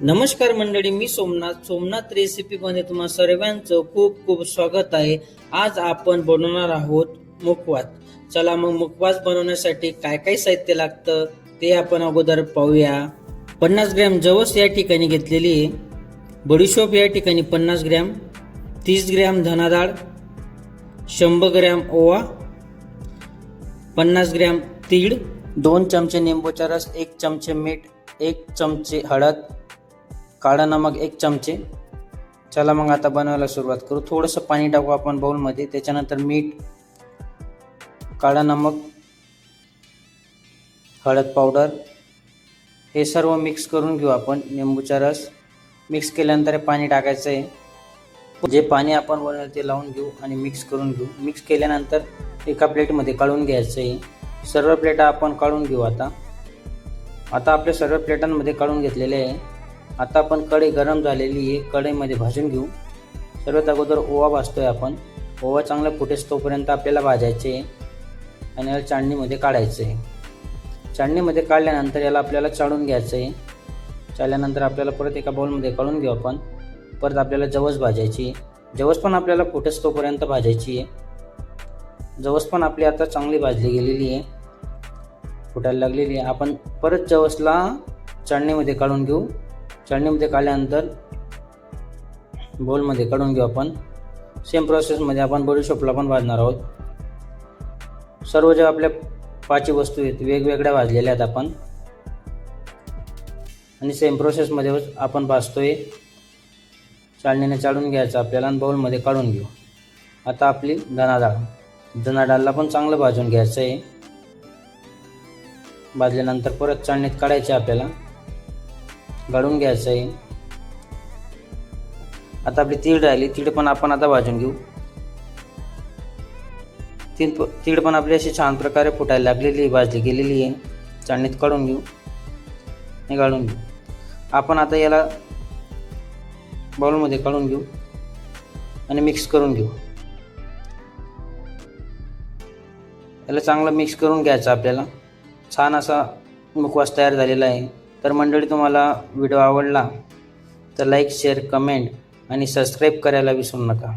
नमस्कार मंडळी मी सोमनाथ. सोमनाथ रेसिपी मध्ये तुम्हा सर्वांचं खूप खूप स्वागत आहे. आज आपण बनवणार आहोत मुखवास. चला मग मुखवास बनवण्यासाठी काय काय साहित्य लागतं ते आपण अगोदर पाहूया. पन्नास ग्रॅम जवस या ठिकाणी घेतलेली आहे. बडीशोप या ठिकाणी पन्नास ग्रॅम तीस ग्रॅम धनाडाळ शंभर ग्रॅम ओवा पन्नास ग्रॅम तीळ दोन चमचे निंबूचा रस एक चमचे मीठ एक चमचे हळद काळा नमक एक चमचे. चला मग आता बनवायला सुरुवात करू. थोडंसं पाणी टाकू आपण बाउलमध्ये त्याच्यानंतर मीठ काळा नमक हळद पावडर हे सर्व मिक्स करून घेऊ आपण. निंबूचा रस. मिक्स केल्यानंतर पाणी टाकायचं आहे जे पाणी आपण बनवलं ते लावून घेऊ आणि मिक्स करून घेऊ. मिक्स केल्यानंतर एका प्लेटमध्ये काढून घ्यायचं आहे सर्व प्लेटा आपण काढून घेऊ आता. आता आपल्या सर्व प्लेटांमध्ये काढून घेतलेले आहे. आता आपण कढई गरम झालेली आहे. कढईमध्ये भाजून घेऊ. सर्वात अगोदर ओवा भाजतोय आपण. ओवा चांगला फुटेस तोपर्यंत आपल्याला भाजायचे आहे. आणि याला चाळणीमध्ये काढायचं आहे. चाळणीमध्ये काढल्यानंतर याला आपल्याला चाळून घ्यायचं आहे. चाळल्यानंतर आपल्याला परत एका बाउलमध्ये काढून घेऊ आपण. परत आपल्याला जवस भाजायची आहे. जवस पण आपल्याला फुटेस तोपर्यंत भाजायची आहे. जवस पण आपली आता चांगली भाजली गेलेली आहे. फुटायला लागलेली आहे. आपण परत जवसला चाळणीमध्ये काढून घेऊ. चाळणीमध्ये काढल्यानंतर बोलमध्ये काढून घेऊ आपण. सेम प्रोसेसमध्ये आपण बडीशोपला पण भाजणार आहोत. सर्व ज्या आपल्या पाचही वस्तू आहेत वेगवेगळ्या भाजलेल्या आहेत आपण. आणि सेम प्रोसेसमध्ये आपण भाजतोय चाळणीने चाळून घ्यायचं आपल्याला आणि बाऊलमध्ये काढून घेऊ. आता आपली धनाडाळ धनाडाळला पण चांगलं भाजून घ्यायचं आहे भाजल्यानंतर परत चाळणीत काढायचे आपल्याला. गाळून घ्यायचं आहे. आता आपली तीळ राहिली तीळ पण आपण आता भाजून घेऊ. तीळ तीळ पण आपली अशी छान प्रकारे फुटायला लागलेली आहे, भाजली गेलेली आहे. चाळणीत काढून घेऊ आणि गाळून घेऊ. आपण आता याला बाउलमध्ये काढून घेऊ आणि मिक्स करून घेऊ. याला चांगलं मिक्स करून घ्यायचं आपल्याला. छान असा मुखवास तयार झालेला आहे. तर मंडळी तुम्हाला व्हिडिओ आवडला तर लाईक शेअर कमेंट आणि सबस्क्राईब करायला विसरू नका.